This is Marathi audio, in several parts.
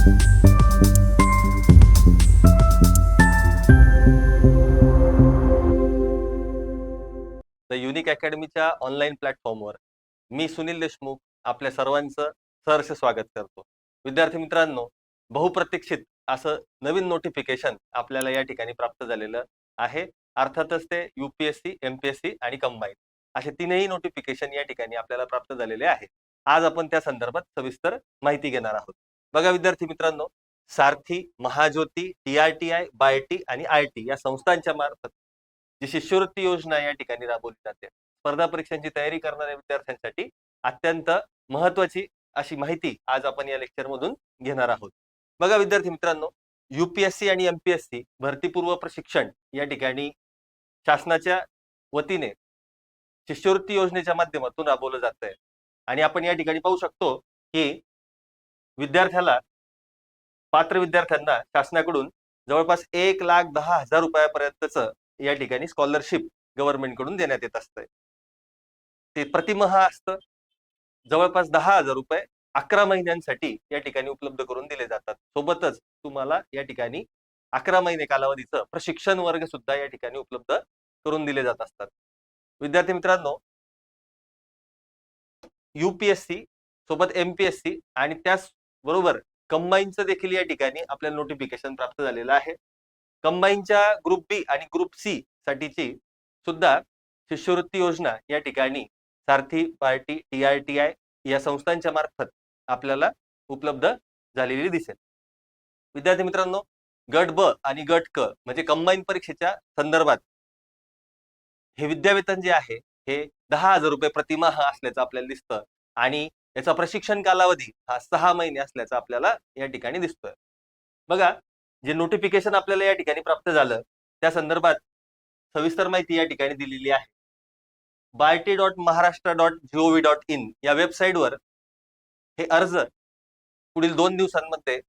द युनिक अकॅडमीच्या ऑनलाईन प्लॅटफॉर्मवर मी सुनील देशमुख आपल्या सर्वांचं सहर्ष स्वागत करतो. विद्यार्थी मित्रांनो बहुप्रतीक्षित असं नवीन नोटिफिकेशन आपल्याला या ठिकाणी प्राप्त झालेलं आहे. अर्थातच ते युपीएससी एमपीएससी आणि कंबाईन असे तीनही नोटिफिकेशन या ठिकाणी आपल्याला प्राप्त झालेले आहे. आज आपण त्या संदर्भात सविस्तर माहिती घेणार आहोत. बघा विद्यार्थी मित्रांनो सारथी महाज्योती टीआरटीआय बायटी आणि आय टी या संस्थांच्या मार्फत जी शिष्यवृत्ती योजना या ठिकाणी राबवली जाते. स्पर्धा परीक्षांची तयारी करणाऱ्या विद्यार्थ्यांसाठी अत्यंत महत्वाची अशी माहिती आज आपण या लेक्चर मधून घेणार आहोत. बघा विद्यार्थी मित्रांनो युपीएससी आणि एमपीएससी भरतीपूर्व प्रशिक्षण या ठिकाणी शासनाच्या वतीने शिष्यवृत्ती योजनेच्या माध्यमातून राबवलं जात आहे आणि आपण या ठिकाणी पाहू शकतो की विद्यार्थ्याला पात्र विद्यार्थ्यांना शासनाकडून जवळपास एक लाख दहा हजार रुपयापर्यंतचं या ठिकाणी स्कॉलरशिप गव्हर्नमेंटकडून देण्यात येत असतंय. ते प्रतिमहा असतं. जवळपास दहा हजार रुपये अकरा महिन्यांसाठी या ठिकाणी उपलब्ध करून दिले जातात. सोबतच तुम्हाला या ठिकाणी अकरा महिने कालावधीचं प्रशिक्षण वर्ग सुद्धा या ठिकाणी उपलब्ध करून दिले जात असतात. विद्यार्थी मित्रांनो युपीएससी सोबत एमपीएससी आणि त्याच बरोबर. कंबाईनचं देखील या ठिकाणी आपल्याला नोटिफिकेशन प्राप्त झालेलं आहे. कंबाईनच्या ग्रुप बी आणि ग्रुप सी साठीची सुद्धा शिष्यवृत्ती योजना या ठिकाणी सारथी पार्टी टी आरटीआय या संस्थांच्या मार्फत आपल्याला उपलब्ध झालेली दिसेल. विद्यार्थी मित्रांनो गट ब आणि गट क म्हणजे कंबाईन परीक्षेच्या संदर्भात हे विद्यावेतन जे आहे हे दहा हजार रुपये प्रतिमाह असल्याचं आपल्याला दिसतं. आणि याचा प्रशिक्षण कालावधी हा सहा महिने असल्याचा आपल्याला या ठिकाणी दिसतोय. बघा जे नोटिफिकेशन आपल्याला या ठिकाणी प्राप्त झालं त्या संदर्भात सविस्तर माहिती या ठिकाणी दिलेली आहे. BARTI dot Maharashtra dot G O V dot in या वेबसाईटवर हे अर्ज पुढील दोन दिवसांमध्ये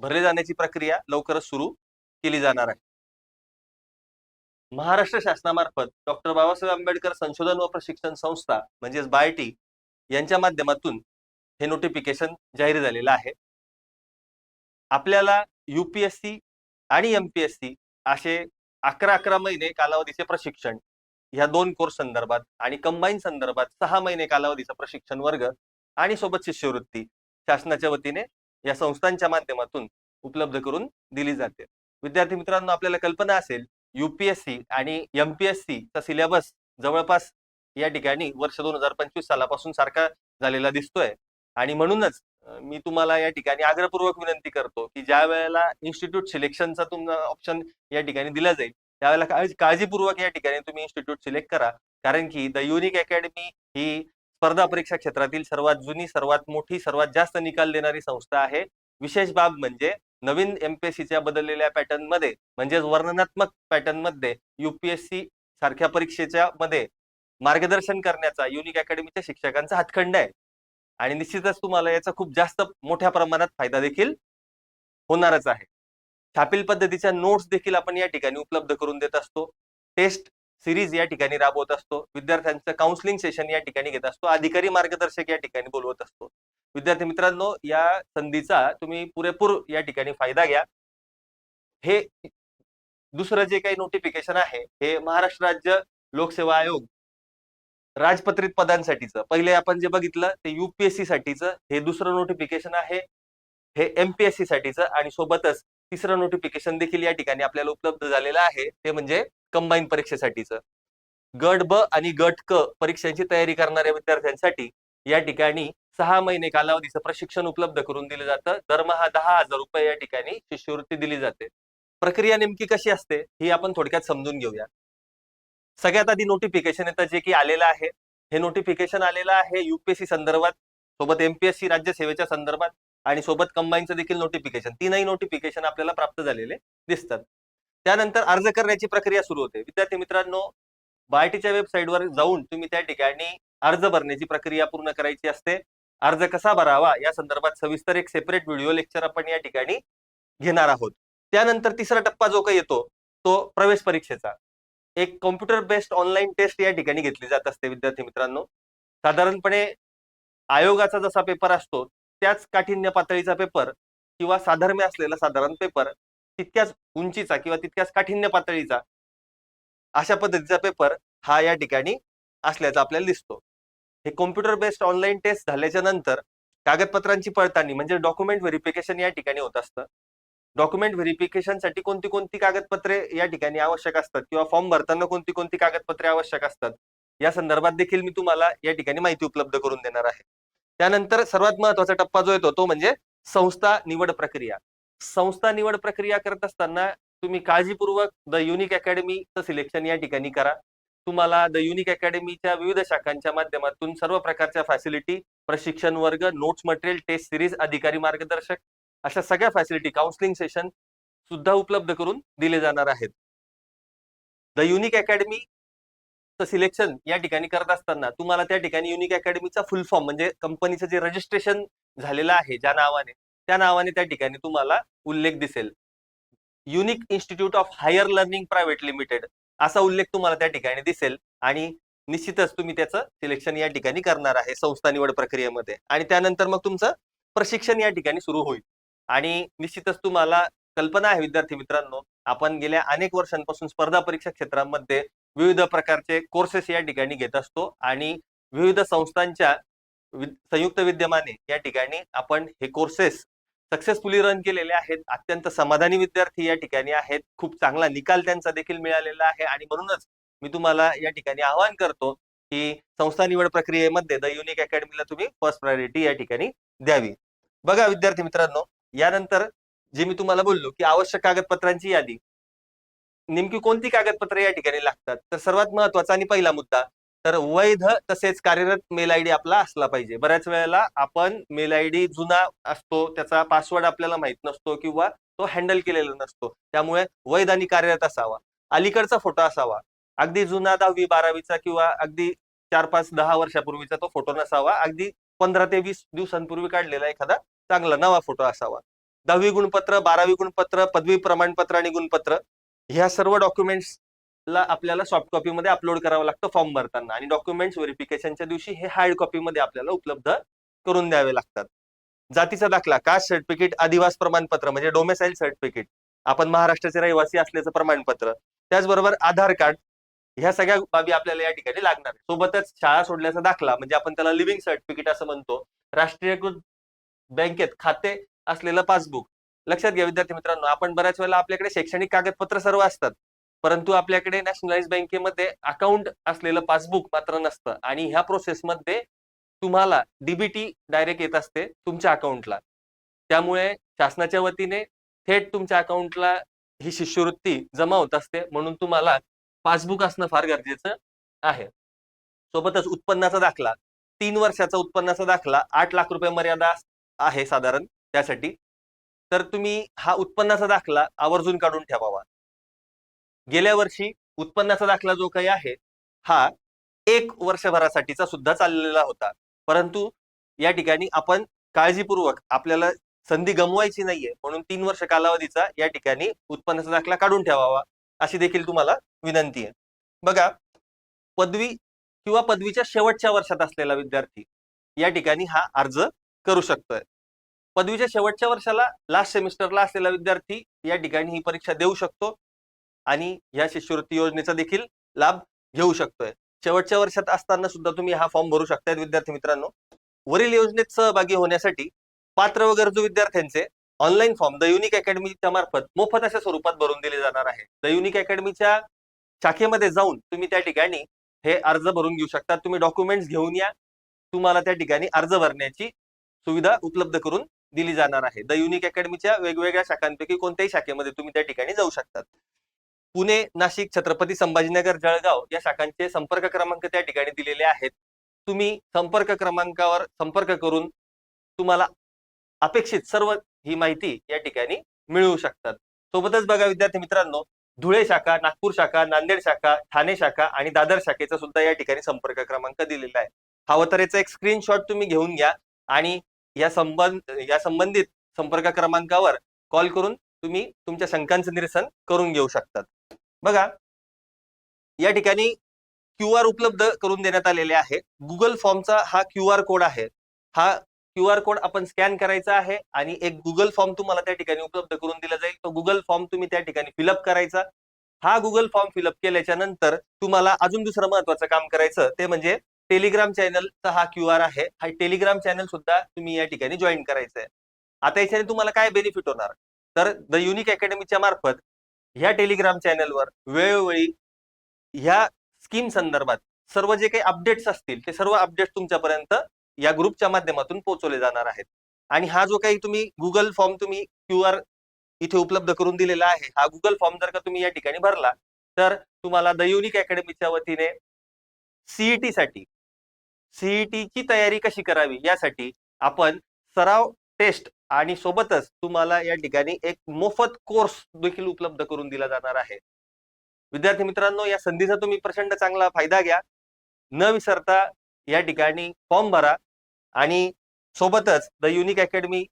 भरले जाण्याची प्रक्रिया लवकरच सुरू केली जाणार आहे. महाराष्ट्र शासनामार्फत डॉक्टर बाबासाहेब आंबेडकर संशोधन व प्रशिक्षण संस्था म्हणजेच बायटी यांच्या माध्यमातून हे नोटिफिकेशन जाहीर झालेलं आहे. आपल्याला युपीएससी आणि एमपीएससी असे अकरा अकरा महिने कालावधीचे प्रशिक्षण ह्या दोन कोर्स संदर्भात आणि कंबाईन संदर्भात सहा महिने कालावधीचा प्रशिक्षण वर्ग आणि सोबत शिष्यवृत्ती शासनाच्या वतीने या संस्थांच्या माध्यमातून उपलब्ध करून दिली जाते. विद्यार्थी मित्रांनो आपल्याला कल्पना असेल युपीएससी आणि एमपीएससी चा सिलेबस जवळपास या ठिकाणी वर्ष दोन हजार पंचवीस सालापासून सारखा झालेला दिसतोय. आणि म्हणूनच मी तुम्हाला या ठिकाणी आग्रहपूर्वक विनंती करतो की ज्या वेळेला इन्स्टिट्यूट सिलेक्शनचा तुम्हाला ऑप्शन या ठिकाणी दिला जाईल त्यावेळेला काळजीपूर्वक या ठिकाणी तुम्ही इन्स्टिट्यूट सिलेक्ट करा. कारण की द युनिक अकॅडमी ही स्पर्धा परीक्षा क्षेत्रातील सर्वात जुनी सर्वात मोठी सर्वात जास्त निकाल देणारी संस्था आहे. विशेष बाब म्हणजे नवीन एमपीएससीच्या बदललेल्या पॅटर्नमध्ये म्हणजेच वर्णनात्मक पॅटर्नमध्ये युपीएससी सारख्या परीक्षेच्या मध्ये मार्गदर्शन करण्याचा युनिक अकॅडमीच्या शिक्षकांचा हातखंड आहे. आणि निश्चितच तुम्हाला याचा खूप जास्त मोठ्या प्रमाणात फायदा देखील होणारच आहे. छापील पद्धतीच्या नोट्स देखील आपण या ठिकाणी उपलब्ध करून देत असतो. टेस्ट सिरीज या ठिकाणी राबवत असतो. विद्यार्थ्यांचं काउन्सिलिंग सेशन या ठिकाणी घेत असतो. अधिकारी मार्गदर्शक या ठिकाणी बोलवत असतो. विद्यार्थी मित्रांनो या संधीचा तुम्ही पुरेपूर या ठिकाणी फायदा घ्या. हे दुसरं जे काही नोटिफिकेशन आहे हे महाराष्ट्र राज्य लोकसेवा आयोग राजपत्रित पदांसाठीचं. पहिले आपण जे बघितलं ते युपीएससी साठीचं हे दुसरं नोटिफिकेशन आहे हे एमपीएससी साठीचं आणि सोबतच तिसरं नोटिफिकेशन देखील या ठिकाणी आपल्याला उपलब्ध झालेलं आहे ते म्हणजे कंबाईन परीक्षेसाठीचं. गट ब आणि गट क परीक्षांची तयारी करणाऱ्या विद्यार्थ्यांसाठी या ठिकाणी सहा महिने कालावधीचं प्रशिक्षण उपलब्ध करून दिलं जातं. दरमहा दहा हजार रुपये या ठिकाणी शिष्यवृत्ती दिली जाते. प्रक्रिया नेमकी कशी असते ही आपण थोडक्यात समजून घेऊया. सगळ्यात आधी नोटिफिकेशन येतं जे की आलेलं आहे. हे नोटिफिकेशन आलेलं आहे युपीएससी संदर्भात सोबत एमपीएससी राज्य सेवेच्या संदर्भात आणि सोबत कंबाईनचं देखील नोटिफिकेशन तीनही नोटिफिकेशन आपल्याला प्राप्त झालेले दिसतात. त्यानंतर अर्ज करण्याची प्रक्रिया सुरू होते. विद्यार्थी मित्रांनो बायटीच्या वेबसाईटवर जाऊन तुम्ही त्या ठिकाणी अर्ज भरण्याची प्रक्रिया पूर्ण करायची असते. अर्ज कसा भरावा या संदर्भात सविस्तर एक सेपरेट व्हिडिओ लेक्चर आपण या ठिकाणी घेणार आहोत. त्यानंतर तिसरा टप्पा जो काही येतो तो प्रवेश परीक्षेचा. एक कॉम्प्युटर बेस्ड ऑनलाईन टेस्ट या ठिकाणी घेतली जात असते विद्यार्थी मित्रांनो. साधारणपणे आयोगाचा जसा पेपर असतो त्याच काठिण्य पातळीचा पेपर किंवा साधर्म्य असलेला साधारण पेपर तितक्याच उंचीचा किंवा तितक्याच काठिण्य पातळीचा अशा पद्धतीचा पेपर हा या ठिकाणी असल्याचा आपल्याला दिसतो. हे कॉम्प्युटर बेस्ड ऑनलाईन टेस्ट झाल्याच्यानंतर कागदपत्रांची पडताळणी म्हणजे डॉक्युमेंट व्हेरिफिकेशन या ठिकाणी होत असतं. डॉक्युमेंट व्हेरिफिकेशनसाठी कोणती कोणती कागदपत्रे या ठिकाणी आवश्यक असतात? किंवा फॉर्म भरताना कोणती कोणती कागदपत्रे आवश्यक असतात? या संदर्भात देखील मी तुम्हाला या ठिकाणी माहिती उपलब्ध करून देणार आहे. त्यानंतर सर्वात महत्त्वाचा टप्पा जो येतो तो म्हणजे संस्था निवड प्रक्रिया. संस्था निवड प्रक्रिया करत असताना तुम्ही काळजीपूर्वक द युनिक अकॅडमीचं सिलेक्शन या ठिकाणी करा. तुम्हाला द युनिक अकॅडमीच्या विविध शाखांच्या माध्यमातून सर्व प्रकारच्या फॅसिलिटी प्रशिक्षण वर्ग नोट्स मटेरियल टेस्ट सिरीज अधिकारी मार्गदर्शक अशा सगळ्या फॅसिलिटी काउन्सिलिंग सेशन सुद्धा उपलब्ध करून दिले जाणार आहेत. द युनिक अकॅडमी सिलेक्शन या ठिकाणी करत असताना तुम्हाला त्या ठिकाणी युनिक अकॅडमीचा फुल फॉर्म म्हणजे कंपनीचं जे रजिस्ट्रेशन झालेलं आहे ज्या नावाने त्या नावाने त्या ठिकाणी तुम्हाला उल्लेख दिसेल. Unique institute of higher learning private limited असा उल्लेख तुम्हाला त्या ठिकाणी दिसेल आणि निश्चितच तुम्ही त्याचं सिलेक्शन या ठिकाणी करणार आहे संस्था निवड प्रक्रियेमध्ये. आणि त्यानंतर मग तुमचं प्रशिक्षण या ठिकाणी सुरू होईल. आणि निश्चितच तुम्हाला कल्पना आहे विद्यार्थी मित्रांनो. आपण गेल्या अनेक वर्षांपासून स्पर्धा परीक्षा क्षेत्रामध्ये विविध प्रकारचे कोर्सेस या ठिकाणी घेत असतो आणि विविध संस्थांच्या संयुक्त विद्यमाने या ठिकाणी आपण हे कोर्सेस सक्सेसफुली रन केलेले आहेत. अत्यंत समाधानी विद्यार्थी या ठिकाणी आहेत. खूप चांगला निकाल त्यांचा देखील मिळालेला आहे आणि म्हणूनच मी तुम्हाला या ठिकाणी आवाहन करतो की संस्था निवड प्रक्रियेमध्ये द युनिक अकॅडमीला तुम्ही फर्स्ट प्रायोरिटी या ठिकाणी द्यावी. बघा विद्यार्थी मित्रांनो यानंतर जे मी तुम्हाला बोललो की आवश्यक कागदपत्रांची यादी. नेमकी कोणती कागदपत्रे या ठिकाणी लागतात? तर सर्वात महत्त्वाचा आणि पहिला मुद्दा तर वैध तसेच कार्यरत मेल आयडी आपला असला पाहिजे. बऱ्याच वेळेला आपण मेल आयडी जुना असतो त्याचा पासवर्ड आपल्याला माहीत नसतो किंवा तो हँडल केलेला नसतो. त्यामुळे वैध आणि कार्यरत असावा. अलीकडचा फोटो असावा. अगदी जुना दहावी बारावीचा किंवा अगदी चार पाच दहा वर्षापूर्वीचा तो फोटो नसावा. अगदी पंधरा ते वीस दिवसांपूर्वी काढलेला एखादा चांगला नवा फोटो असावा. दहावी गुणपत्र बारावी गुणपत्र पदवी प्रमाणपत्र आणि गुणपत्र ह्या सर्व डॉक्युमेंट्स ला आपल्याला सॉफ्ट कॉपीमध्ये अपलोड करावं लागतं फॉर्म भरताना. आणि डॉक्युमेंट्स व्हेरिफिकेशनच्या दिवशी हे हार्ड कॉपीमध्ये आपल्याला उपलब्ध करून द्यावे लागतात. जातीचा दाखला कास्ट सर्टिफिकेट आदिवास प्रमाणपत्र म्हणजे डोमेसाईल सर्टिफिकेट आपण महाराष्ट्राचे रहिवासी असल्याचं प्रमाणपत्र. त्याचबरोबर आधार कार्ड ह्या सगळ्या बाबी आपल्याला या ठिकाणी लागणार सोबतच शाळा सोडल्याचा दाखला म्हणजे आपण त्याला लिव्हिंग सर्टिफिकेट असं म्हणतो. राष्ट्रीयकृत बँकेत खाते असलेलं पासबुक. लक्षात घ्या विद्यार्थी मित्रांनो आपण बऱ्याच वेळेला आपल्याकडे शैक्षणिक कागदपत्र सर्व असतात. परंतु आपल्याकडे नॅशनलाइज बँकेमध्ये अकाउंट असलेलं पासबुक मात्र नसतं. आणि ह्या प्रोसेसमध्ये तुम्हाला डीबीटी डायरेक्ट येत असते तुमच्या अकाउंटला त्यामुळे शासनाच्या वतीने थेट तुमच्या अकाउंटला ही शिष्यवृत्ती जमा होत असते. म्हणून तुम्हाला पासबुक असणं फार गरजेचं आहे. सोबतच उत्पन्नाचा दाखला. तीन वर्षाचा उत्पन्नाचा दाखला. आठ लाख रुपये मर्यादा आहे साधारण त्यासाठी. तर तुम्ही हा उत्पन्नाचा दाखला आवर्जून काढून ठेवावा गेल्या वर्षी उत्पन्नाचा दाखला जो काही आहे हा एक वर्षभरासाठीचा सुद्धा चाललेला होता. परंतु या ठिकाणी आपण काळजीपूर्वक आपल्याला संधी गमवायची नाहीये म्हणून तीन वर्ष कालावधीचा या ठिकाणी उत्पन्नाचा दाखला काढून ठेवावा अशी देखील तुम्हाला विनंती आहे. बघा पदवी किंवा पदवीच्या शेवटच्या वर्षात असलेला विद्यार्थी या ठिकाणी हा अर्ज करू शकतोय. पदवीच्या शेवटच्या वर्षाला लास्ट सेमिस्टरला असलेला विद्यार्थी या ठिकाणी ही परीक्षा देऊ शकतो आणि या शिष्यवृत्ती योजनेचा देखील लाभ घेऊ शकतोय. शेवटच्या वर्षात असताना सुद्धा तुम्ही हा फॉर्म भरू शकताय विद्यार्थी मित्रांनो. वरील योजनेत सहभागी होण्यासाठी पात्र व गरजू विद्यार्थ्यांचे ऑनलाईन फॉर्म द युनिक अकॅडमीच्या मार्फत मोफत अशा स्वरूपात भरून दिले जाणार आहे. द युनिक अकॅडमीच्या शाखेमध्ये जाऊन तुम्ही त्या ठिकाणी हे अर्ज भरून घेऊ शकता. तुम्ही डॉक्युमेंट्स घेऊन या. तुम्हाला त्या ठिकाणी अर्ज भरण्याची सुविधा उपलब्ध करून दिली जाणार आहे. द युनिक अकॅडमीच्या वेगवेगळ्या शाखांपैकी कोणत्याही शाखेमध्ये तुम्ही त्या ठिकाणी जाऊ शकतात. पुणे नाशिक छत्रपती संभाजीनगर जळगाव या शाखांचे संपर्क क्रमांक त्या ठिकाणी दिलेले आहेत. तुम्ही संपर्क क्रमांकावर संपर्क करून तुम्हाला अपेक्षित सर्व ही माहिती या ठिकाणी मिळवू शकतात. सोबतच बघा विद्यार्थी मित्रांनो धुळे शाखा नागपूर शाखा नांदेड शाखा ठाणे शाखा आणि दादर शाखेचा सुद्धा या ठिकाणी संपर्क क्रमांक दिलेला आहे. हवं तर याचा एक स्क्रीनशॉट तुम्ही घेऊन घ्या आणि या संबंध या संबंधित संपर्क क्रमांकावर कॉल करून तुम्ही तुमच्या शंकांचं निरसन करून घेऊ शकतात. बघा या ठिकाणी क्यू आर उपलब्ध करून देण्यात आलेले आहे. गुगल फॉर्मचा हा क्यू आर कोड आहे. हा क्यू आर कोड आपण स्कॅन करायचा आहे आणि एक गुगल फॉर्म तुम्हाला त्या ठिकाणी उपलब्ध करून दिला जाईल. तो गुगल फॉर्म तुम्ही त्या ठिकाणी फिलअप करायचा. हा गुगल फॉर्म फिलअप केल्याच्यानंतर तुम्हाला अजून दुसरं महत्वाचं काम करायचं. ते म्हणजे टेलिग्राम चॅनलचा हा क्यू आर आहे. हा टेलिग्राम चॅनल सुद्धा तुम्ही या ठिकाणी जॉईन करायचं आहे आता याच्याने तुम्हाला काय बेनिफिट होणार? तर द युनिक अकॅडमीच्या मार्फत ह्या टेलिग्राम चॅनलवर वेळोवेळी ह्या स्कीम संदर्भात सर्व जे काही अपडेट्स असतील ते सर्व अपडेट्स तुमच्यापर्यंत या ग्रुपच्या माध्यमातून पोहोचवले जाणार आहेत. आणि हा जो काही तुम्ही गुगल फॉर्म तुम्ही क्यू आर इथे उपलब्ध करून दिलेला आहे हा गुगल फॉर्म जर का तुम्ही या ठिकाणी भरला तर तुम्हाला द युनिक अकॅडमीच्या वतीने सीईटी साठी सीईटी ची तयारी कशी करावी यासाठी आपण सराव टेस्ट आणि सोबतच तुम्हाला या ठिकाणी एक मोफत कोर्स देखील उपलब्ध करून दिला जाणार आहे. विद्यार्थी मित्रांनो या संधीचा तुम्ही प्रचंड चांगला फायदा घ्या. न विसरता या ठिकाणी फॉर्म भरा आणि सोबतच द युनिक अकॅडमी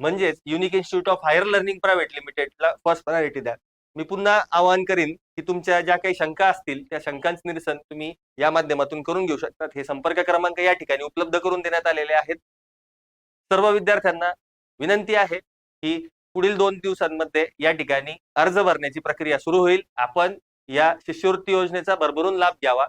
म्हणजेच unique institute of higher learning private लिमिटेडला फर्स्ट प्रायोरिटी द्या. मी पुन्हा आवाहन करीन की तुमच्या ज्या काही शंका असतील त्या शंकांचं निरसन तुम्ही या माध्यमातून करून घेऊ शकतात. हे संपर्क क्रमांक या ठिकाणी उपलब्ध करून देण्यात आलेले आहेत. सर्व विद्यार्थ्यांना विनंती आहे की पुढील दोन दिवसांमध्ये या ठिकाणी अर्ज भरण्याची प्रक्रिया सुरू होईल. आपण या शिष्यवृत्ती योजनेचा भरभरून लाभ घ्यावा.